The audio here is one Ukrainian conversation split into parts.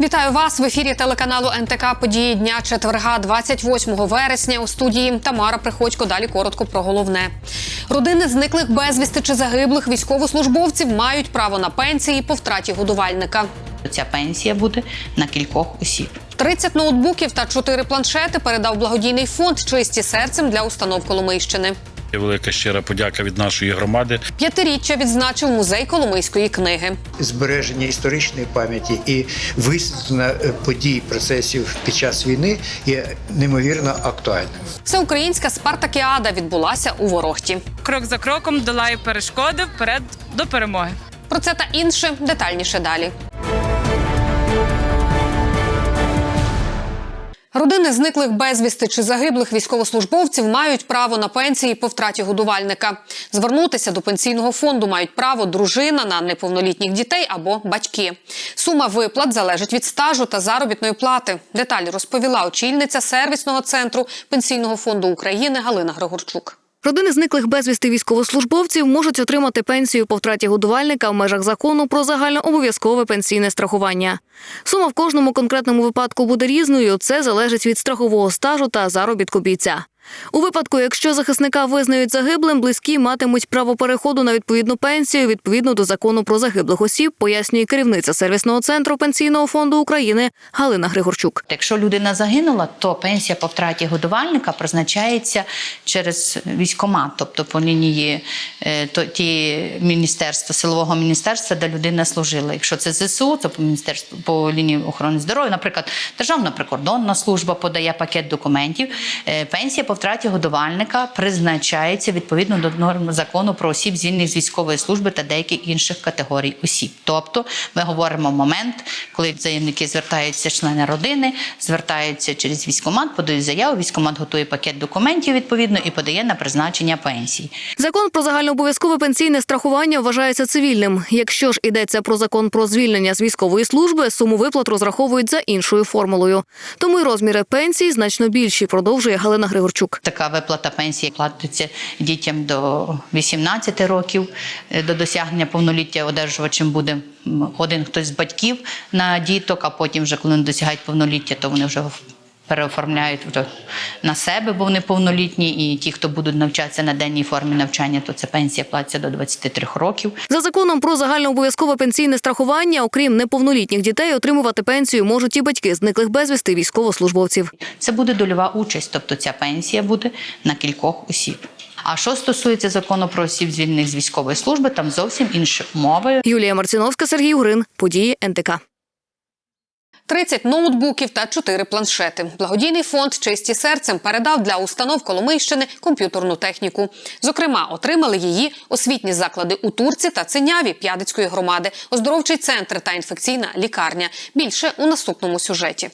Вітаю вас в ефірі телеканалу НТК Події дня четверга, 28 вересня. У студії Тамара Приходько. Далі коротко про головне. Родини зниклих безвісти чи загиблих військовослужбовців мають право на пенсії по втраті годувальника. Ця пенсія буде на кількох осіб. 30 ноутбуків та 4 планшети передав благодійний фонд чисті серцем для установ Коломийщини. Велика щира подяка від нашої громади. П'ятиріччя відзначив музей Коломийської книги. збереження історичної пам'яті і висвітлення е, подій процесів під час війни є неймовірно актуальним. Всеукраїнська спартакіада відбулася у Ворохті. крок за кроком долає перешкоди вперед до перемоги. Про це та інше детальніше далі. Родини зниклих безвісти чи загиблих військовослужбовців мають право на пенсії по втраті годувальника. Звернутися до пенсійного фонду мають право дружина на неповнолітніх дітей або батьки. Сума виплат залежить від стажу та заробітної плати. Деталі розповіла очільниця сервісного центру пенсійного фонду України Галина Григорчук. Родини зниклих безвісти військовослужбовців можуть отримати пенсію по втраті годувальника в межах закону про загальнообов'язкове пенсійне страхування. Сума в кожному конкретному випадку буде різною. Це залежить від страхового стажу та заробітку бійця. У випадку, якщо захисника визнають загиблим, близькі матимуть право переходу на відповідну пенсію відповідно до закону про загиблих осіб, пояснює керівниця сервісного центру пенсійного фонду України Галина Григорчук. Якщо людина загинула, то пенсія по втраті годувальника призначається через військомат, тобто по лінії е, то, ті міністерства, силового міністерства, де людина служила. Якщо це ЗСУ, то по міністерству по лінії охорони здоров'я, наприклад, Державна прикордонна служба подає пакет документів. Е, Пенсія по втраті годувальника призначається відповідно до норм закону про осіб звільнених з військової служби та деяких інших категорій осіб. Тобто ми говоримо момент, коли заявники звертаються, члени родини, звертаються через військомат, подають заяву. Військомат готує пакет документів відповідно і подає на призначення пенсії. Закон про загальнообов'язкове пенсійне страхування вважається цивільним. Якщо ж йдеться про закон про звільнення з військової служби, суму виплат розраховують за іншою формулою. Тому й розміри пенсій значно більші, продовжує Галина Григорчук. Така виплата пенсії платиться дітям до 18 років. Е, До досягнення повноліття одержувачем буде один хтось з батьків на діток, а потім, вже коли вони досягають повноліття, то вони вже переоформляють вже на себе, бо вони повнолітні. І ті, хто будуть навчатися на денній формі навчання, то ця пенсія платиться до 23 років. За законом про загальнообов'язкове пенсійне страхування, окрім неповнолітніх дітей, отримувати пенсію можуть і батьки зниклих безвісти військовослужбовців. Це буде дольова участь, тобто ця пенсія буде на кількох осіб. А що стосується закону про осіб звільнених з військової служби, там зовсім інші умови. Юлія Марціновська, Сергій Угрин. Події НТК. 30 ноутбуків та 4 планшети. Благодійний фонд Чисті серцем передав для установ Коломийщини комп'ютерну техніку. Зокрема, отримали її освітні заклади у Турці та Циняві П'ядицької громади, оздоровчий центр та інфекційна лікарня. Більше у наступному сюжеті.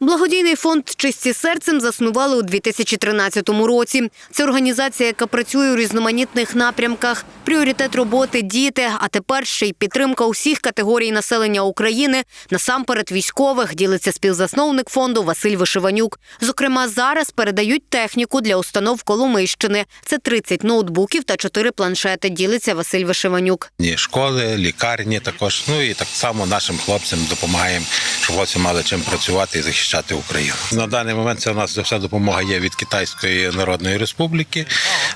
Благодійний фонд Чисті серцем заснували у 2013 році. Це організація, яка працює у різноманітних напрямках. Пріоритет роботи діти, а тепер ще й підтримка усіх категорій населення України, насамперед військових, ділиться співзасновник фонду Василь Вишиванюк. Зокрема, зараз передають техніку для установ Коломийщини. Це 30 ноутбуків та 4 планшети. Ділиться Василь Вишиванюк. Ні, школи, лікарні також. Ну і так само нашим хлопцям допомагаємо, щоб мали чим працювати і захищати Україну. На даний момент це у нас вся допомога є від Китайської Народної Республіки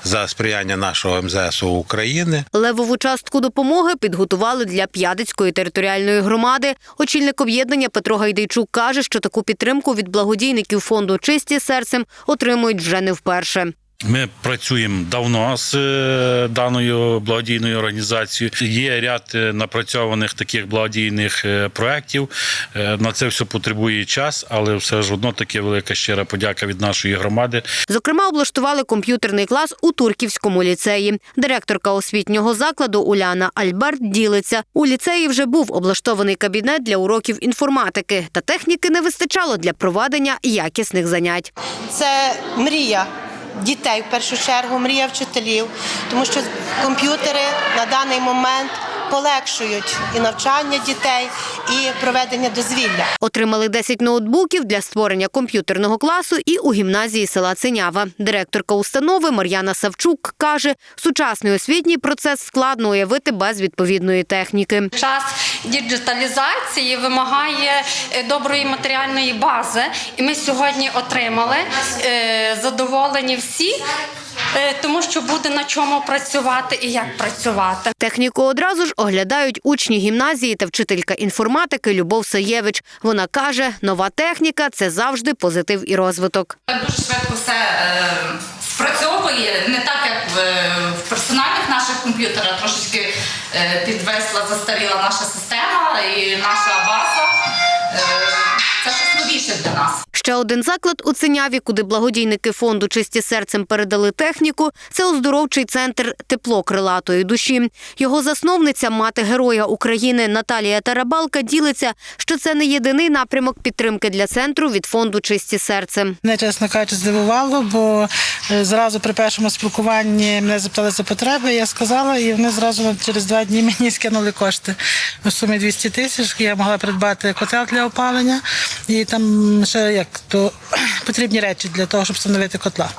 за сприяння нашого МЗСу України. Левову частку допомоги підготували для П'ядицької територіальної громади. Очільник об'єднання Петро Гайдайчук каже, що таку підтримку від благодійників фонду Чисті серцем отримують вже не вперше. Ми працюємо давно з е, даною благодійною організацією. Є ряд е, напрацьованих таких благодійних е, проєктів. На це все потребує час, але все ж одно таки велика щира подяка від нашої громади. Зокрема, облаштували комп'ютерний клас у Турківському ліцеї. Директорка освітнього закладу Уляна Альберт ділиться. У ліцеї вже був облаштований кабінет для уроків інформатики, та техніки не вистачало для проведення якісних занять. це мрія дітей в першу чергу, мрія вчителів, тому що комп'ютери на даний момент полегшують і навчання дітей, і проведення дозвілля. Отримали 10 ноутбуків для створення комп'ютерного класу і у гімназії села Ценява. Директорка установи Мар'яна Савчук каже, сучасний освітній процес складно уявити без відповідної техніки. Час діджиталізації вимагає е, доброї матеріальної бази, і ми сьогодні отримали е, задоволені всі, тому що буде на чому працювати і як працювати. Техніку одразу ж оглядають учні гімназії та вчителька інформатики Любов Саєвич. Вона каже, нова техніка це завжди позитив і розвиток. дуже швидко все е, спрацьовує, не так як в, персональних наших комп'ютерах, трошечки е, підвесла, застаріла наша система і наша база. Е, це щось новіше для нас. Ще один заклад у Циняві, куди благодійники фонду Чисті серцем передали техніку. Це оздоровчий центр Тепло крилатої душі. Його засновниця, мати героя України Наталія Тарабалка, ділиться, що це не єдиний напрямок підтримки для центру від фонду Чисті серце. Мене, чесно кажучи, здивувало, бо е, зразу при першому спілкуванні мене запитали за потреби, я сказала, і вони зразу через два дні мені скинули кошти у сумі 200 тисяч. Я могла придбати котел для опалення і там ще як то потрібні речі для того, щоб встановити котла.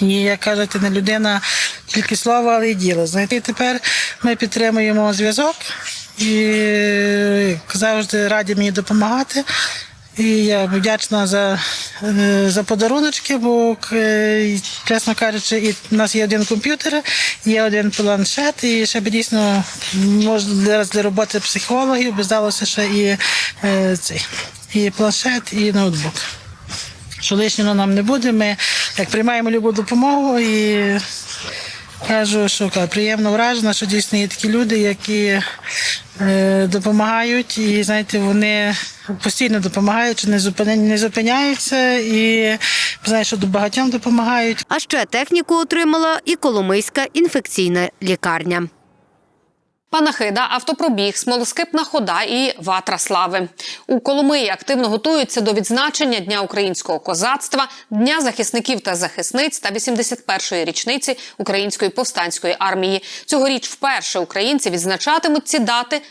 І як кажуть, не людина тільки слово, але й діло. Знаєте, тепер ми підтримуємо зв'язок і завжди раді мені допомагати. І я вдячна за, е, за подаруночки, бо, е, чесно кажучи, і в нас є один комп'ютер, є один планшет, і ще б дійсно може для, роботи психологів би здалося ще і, е, цей, і планшет, і ноутбук. Що лишнього нам не буде. Ми як приймаємо любу допомогу і кажу, що приємно вражена, що дійсно є такі люди, які е, допомагають, і знаєте, вони постійно допомагають, не, зупиня- не зупиняються, і знаю, що багатьом допомагають. А ще техніку отримала і Коломийська інфекційна лікарня. Панахида, автопробіг, смолоскипна хода і ватра слави. У Коломиї активно готуються до відзначення Дня українського козацтва, Дня захисників та захисниць та 81-ї річниці Української повстанської армії. Цьогоріч вперше українці відзначатимуть ці дати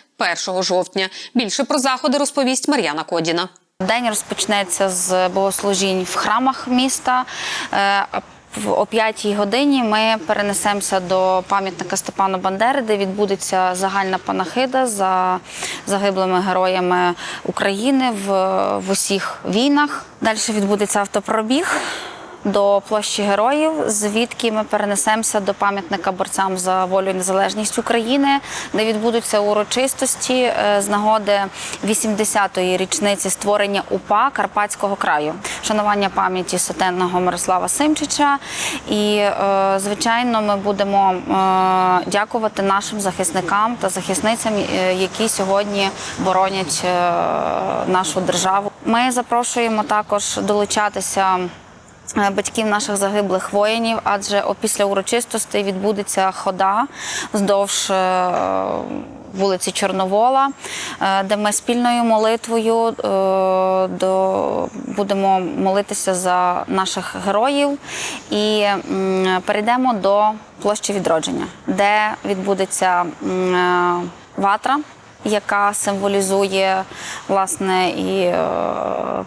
1 жовтня. Більше про заходи розповість Мар'яна Кодіна. День розпочнеться з богослужінь в храмах міста. О 5 годині ми перенесемося до пам'ятника Степану Бандери, де відбудеться загальна панахида за загиблими героями України в, в усіх війнах. Далі відбудеться автопробіг до площі героїв, звідки ми перенесемося до пам'ятника борцям за волю і незалежність України, де відбудуться урочистості е, з нагоди 80-ї річниці створення УПА Карпатського краю, шанування пам'яті сотенного Мирослава Симчича. І, е, звичайно, ми будемо е, дякувати нашим захисникам та захисницям, які сьогодні боронять нашу державу. Ми запрошуємо також долучатися. Е, Батьків наших загиблих воїнів, адже опісля урочистостей відбудеться хода вздовж е, вулиці Чорновола, е, де ми спільною молитвою до, будемо молитися за наших героїв і перейдемо до площі відродження, де відбудеться ватра яка символізує власне і е,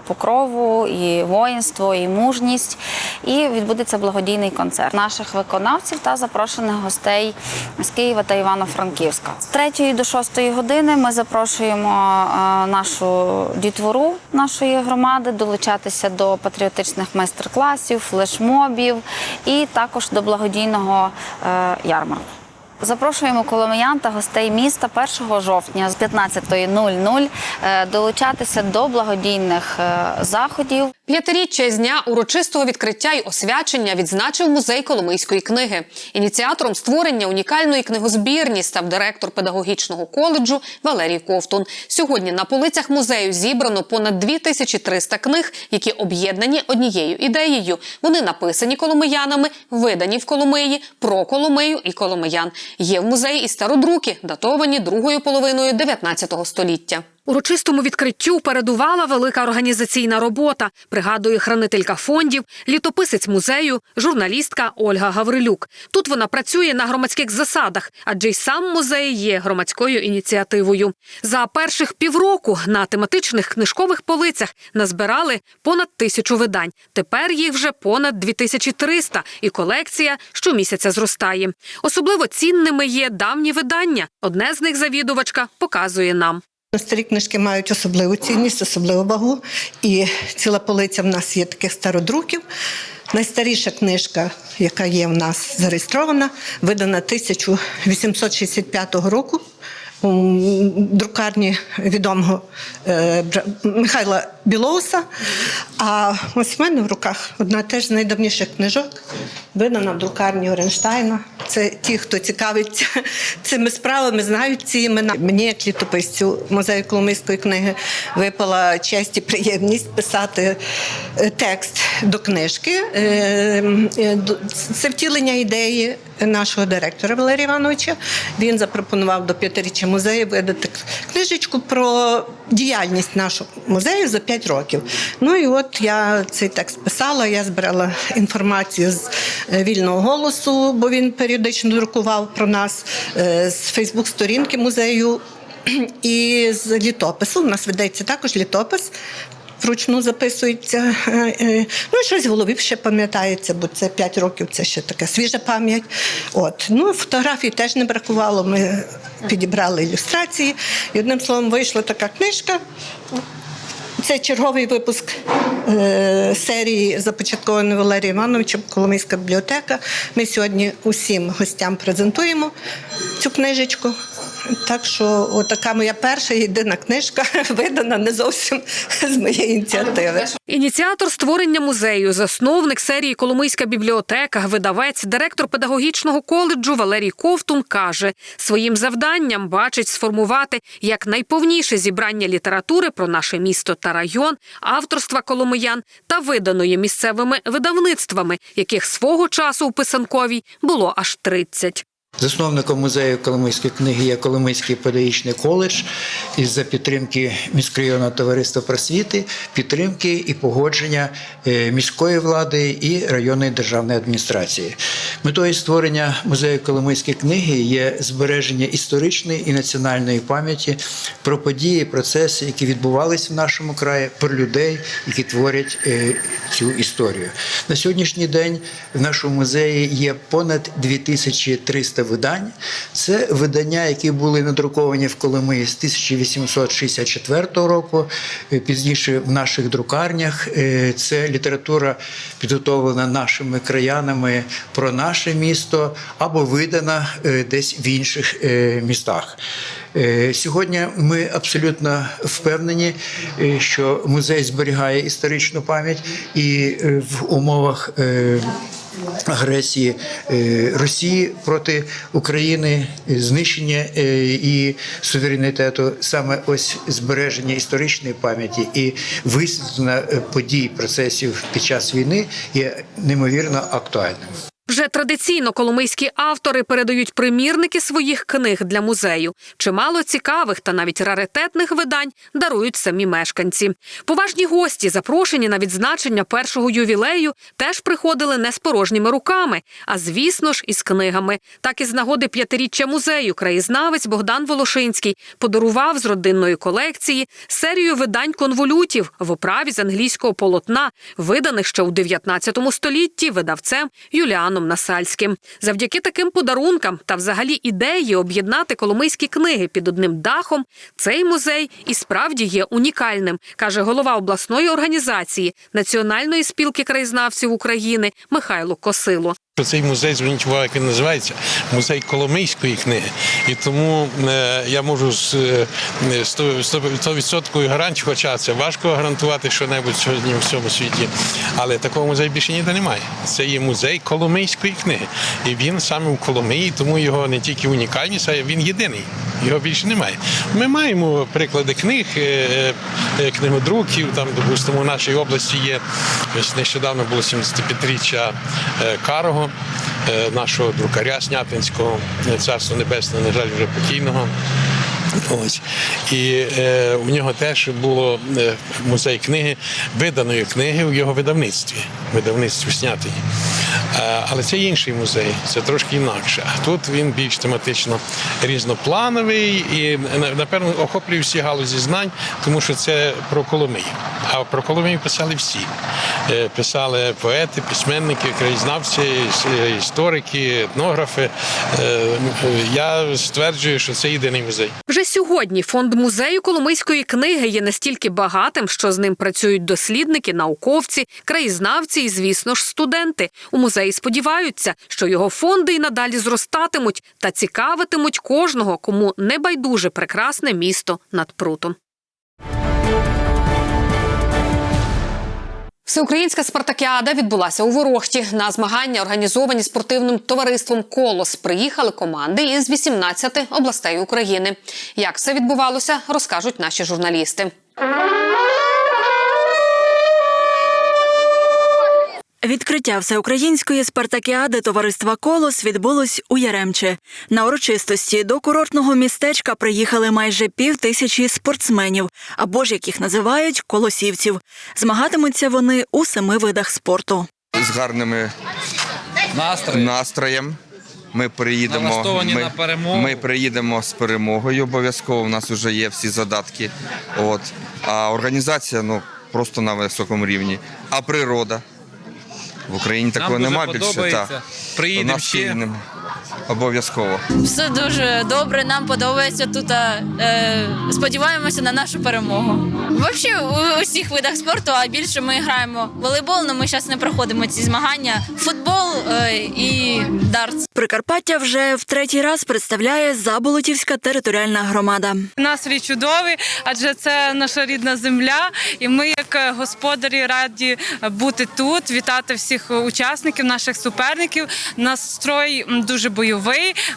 покрову, і воїнство, і мужність. І відбудеться благодійний концерт наших виконавців та запрошених гостей з Києва та Івано-Франківська. З 3 до 6 години ми запрошуємо е, нашу дітвору нашої громади долучатися до патріотичних майстер-класів, флешмобів і також до благодійного е, ярмарку. Запрошуємо коломиян та гостей міста 1 жовтня з 15.00 е, долучатися до благодійних е, заходів. П'ятиріччя з дня урочистого відкриття й освячення відзначив музей Коломийської книги. Ініціатором створення унікальної книгозбірні став директор педагогічного коледжу Валерій Ковтун. Сьогодні на полицях музею зібрано понад 2300 книг, які об'єднані однією ідеєю. Вони написані коломиянами, видані в Коломиї, про Коломию і коломиян. Є в музеї і стародруки, датовані другою половиною 19 століття. Урочистому відкриттю передувала велика організаційна робота, пригадує хранителька фондів, літописець музею, журналістка Ольга Гаврилюк. Тут вона працює на громадських засадах, адже й сам музей є громадською ініціативою. За перших півроку на тематичних книжкових полицях назбирали понад тисячу видань. Тепер їх вже понад 2300, і колекція щомісяця зростає. Особливо цінними є давні видання. Одне з них завідувачка показує нам. Старі книжки мають особливу цінність, особливу вагу. І ціла полиця в нас є таких стародруків. Найстаріша книжка, яка є в нас зареєстрована, видана 1865 року друкарні відомого е, Михайла Білоуса. А ось в мене в руках одна теж з найдавніших книжок, видана в друкарні Оренштайна. Це ті, хто цікавиться цими справами, знають ці імена. Мені, як літописцю музею Коломийської книги, випала честь і приємність писати е, текст до книжки. Е, Це втілення ідеї нашого директора Валерія Івановича. Він запропонував до п'ятиріччя музею видати книжечку про діяльність нашого музею за 5 років. Ну і от я цей текст писала, я збирала інформацію з е, вільного голосу, бо він періодично друкував про нас е, з Фейсбук-сторінки музею. І з літопису. У нас ведеться також літопис. Вручну записується. Е, е, Ну щось в голові ще пам'ятається, бо це 5 років, це ще така свіжа пам'ять. От. Ну, фотографій теж не бракувало. Ми підібрали ілюстрації. І одним словом, вийшла така книжка. Це черговий випуск е, серії, започаткованої Валерієм Івановичем Коломийська бібліотека. Ми сьогодні усім гостям презентуємо цю книжечку. Так що, отака моя перша єдина книжка видана не зовсім з моєї ініціативи. Ініціатор створення музею, засновник серії Коломийська бібліотека, видавець, директор педагогічного коледжу Валерій Ковтун каже, своїм завданням бачить сформувати як найповніше зібрання літератури про наше місто та район, авторства коломиян та виданої місцевими видавництвами, яких свого часу у Писанковій було аж 30. Засновником музею Коломийської книги є Коломийський педагогічний коледж із за підтримки міськрайонного товариства просвіти, підтримки і погодження е, міської влади і районної державної адміністрації. Метою створення музею Коломийської книги є збереження історичної і національної пам'яті про події, процеси, які відбувалися в нашому краї, про людей, які творять е, цю історію. На сьогоднішній день в нашому музеї є понад 2300 видань. Це видання, які були надруковані в Коломиї з 1864 року. е, Пізніше в наших друкарнях Е, це література підготовлена нашими краянами про наше місто або видана е, десь в інших містах. Сьогодні ми абсолютно впевнені, що музей зберігає історичну пам'ять і в умовах. Агресії е, Росії проти України, е, знищення е, і суверенітету, саме ось збереження історичної пам'яті і висвітлення подій процесів під час війни є неймовірно актуальним. Вже традиційно коломийські автори передають примірники своїх книг для музею. Чимало цікавих та навіть раритетних видань дарують самі мешканці. Поважні гості, запрошені на відзначення першого ювілею, теж приходили не з порожніми руками, а звісно ж із книгами. Так і з нагоди п'ятиріччя музею краєзнавець Богдан Волошинський подарував з родинної колекції серію видань конволютів в оправі з англійського полотна, виданих ще у 19 столітті видавцем Юліаном Насальським. Завдяки таким подарункам та взагалі ідеї об'єднати коломийські книги під одним дахом, цей музей і справді є унікальним, каже голова обласної організації Національної спілки краєзнавців України Михайло Косило. Цей музей зверніть увагу, він називається музей Коломийської книги. І тому е, я можу з е, 100% гарантію, хоча це важко гарантувати що-небудь сьогодні в всьому світі. Але такого музею більше ніде немає. Це є музей Коломийської книги. І він саме в Коломиї, тому його не тільки унікальність, а він єдиний. Його більше немає. Ми маємо приклади книг, е, е, книгодруків. Там, допустимо, в нашій області є ось нещодавно було 75-річчя е, Карого, е, нашого друкаря Снятинського, е, царство небесне, на жаль, вже покійного. Ось. І е, у нього теж було е, музей книги, виданої книги в його видавництві, видавництві снятої. Е, але це інший музей, це трошки інакше. А тут він більш тематично різноплановий і, напевно, охоплює всі галузі знань, тому що це про Коломию. А про Коломию писали всі. Е, Писали поети, письменники, краєзнавці, е, історики, етнографи. Е, Я стверджую, що це єдиний музей. Вже сьогодні фонд музею Коломийської книги є настільки багатим, що з ним працюють дослідники, науковці, краєзнавці і, звісно ж, студенти. У музеї сподіваються, що його фонди й надалі зростатимуть та цікавитимуть кожного, кому не байдуже прекрасне місто над прутом. Всеукраїнська спартакіада відбулася у Ворохті. На змагання, організовані спортивним товариством Колос, приїхали команди із 18 областей України. Як все відбувалося, розкажуть наші журналісти. Відкриття всеукраїнської спартакіади товариства Колос відбулось у Яремче. На урочистості до курортного містечка приїхали майже пів тисячі спортсменів, або ж як їх називають колосівців. Змагатимуться вони у семи видах спорту. з гарними настроєм. Ми приїдемо. Ми, на перемогу. Ми приїдемо з перемогою обов'язково. У нас вже є всі задатки. От. А організація ну, просто на високому рівні. А природа. В Україні такого немає нема більше. Та. Приїдемо ще. Обов'язково. Все дуже добре, нам подобається тут. Е, сподіваємося на нашу перемогу. Взагалі у усіх видах спорту, а більше ми граємо в волейбол, але ми зараз не проходимо ці змагання. Футбол е, і дартс. Прикарпаття вже в третій раз представляє Заболотівська територіальна громада. Настрій чудовий, адже це наша рідна земля, і ми, як господарі, раді бути тут, вітати всіх учасників, наших суперників. Настрой дуже бойовий.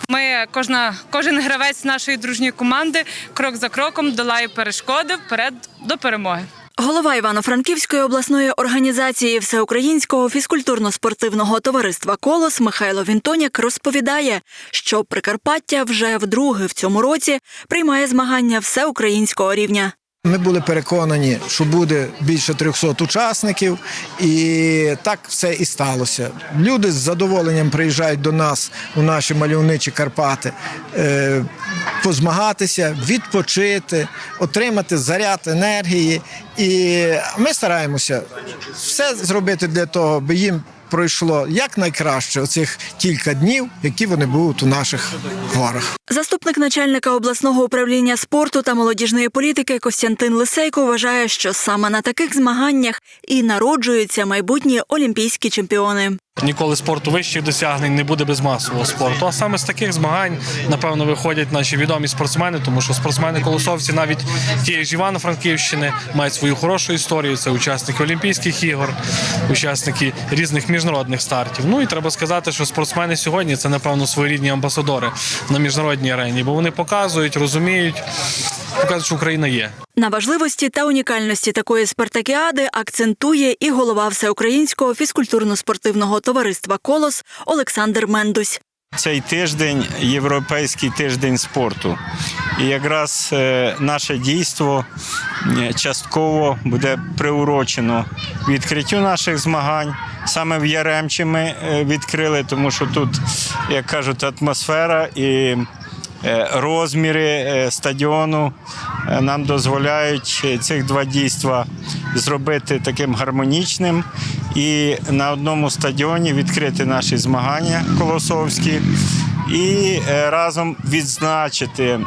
Ми кожна, кожен гравець нашої дружньої команди крок за кроком долає перешкоди вперед до перемоги. Голова Івано-Франківської обласної організації Всеукраїнського фізкультурно-спортивного товариства Колос Михайло Вінтоняк розповідає, що Прикарпаття вже вдруге в цьому році приймає змагання всеукраїнського рівня. Ми були переконані, що буде більше 300 учасників, і так все і сталося. Люди з задоволенням приїжджають до нас у наші мальовничі Карпати е, позмагатися, відпочити, отримати заряд енергії. І ми стараємося все зробити для того, аби їм пройшло якнайкраще оцих кілька днів, які вони будуть у наших горах. Заступник начальника обласного управління спорту та молодіжної політики Костянтин Лисейко вважає, що саме на таких змаганнях і народжуються майбутні олімпійські чемпіони. Ніколи спорту вищих досягнень не буде без масового спорту. А саме з таких змагань, напевно, виходять наші відомі спортсмени, тому що спортсмени-колосовці навіть тієї ж Івано-Франківщини мають свою хорошу історію. Це учасники Олімпійських ігор, учасники різних міжнародних стартів. Ну і треба сказати, що спортсмени сьогодні це, напевно, своєрідні амбасадори на міжнародній арені, бо вони показують, розуміють, показують, що Україна є. На важливості та унікальності такої спартакіади акцентує і голова всеукраїнського фізкультурно-спортивного товариства Колос Олександр Мендусь. Цей тиждень європейський тиждень спорту. І якраз е, наше дійство е, частково буде приурочено відкриттю наших змагань. Саме в Яремчі ми е, відкрили, тому що тут, як кажуть, атмосфера і розміри е, стадіону е, нам дозволяють е, цих два дійства зробити таким гармонічним і на одному стадіоні відкрити наші змагання колосовські. І е, разом відзначити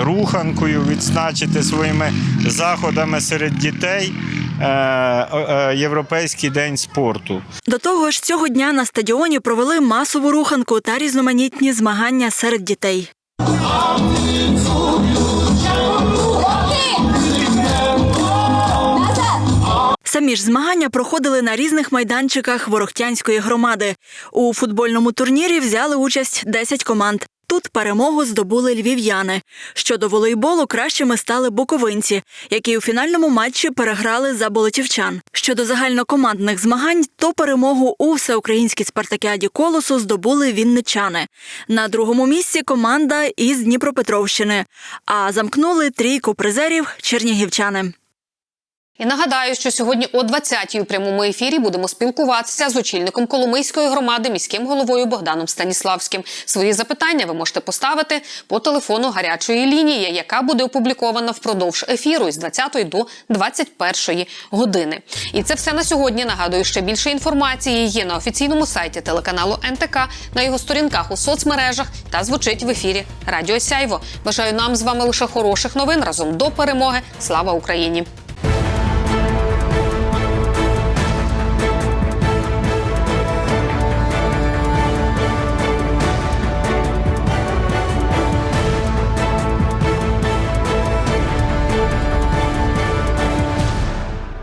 руханкою, відзначити своїми заходами серед дітей е, е, Європейський день спорту. До того ж, цього дня на стадіоні провели масову руханку та різноманітні змагання серед дітей. Самі ж змагання проходили на різних майданчиках Ворохтянської громади. У футбольному турнірі взяли участь 10 команд. Тут перемогу здобули львів'яни. Щодо волейболу, кращими стали буковинці, які у фінальному матчі переграли за болотівчан. Щодо загальнокомандних змагань, то перемогу у всеукраїнській спартакіаді колосу здобули вінничани. На другому місці команда із Дніпропетровщини, а замкнули трійку призерів чернігівчани. І нагадаю, що сьогодні о 20-й у прямому ефірі будемо спілкуватися з очільником Коломийської громади, міським головою Богданом Станіславським. Свої запитання ви можете поставити по телефону гарячої лінії, яка буде опублікована впродовж ефіру із 20 до 21 години. І це все на сьогодні. Нагадую, ще більше інформації є на офіційному сайті телеканалу НТК, на його сторінках у соцмережах та звучить в ефірі Радіо Сяйво. Бажаю нам з вами лише хороших новин разом до перемоги. Слава Україні!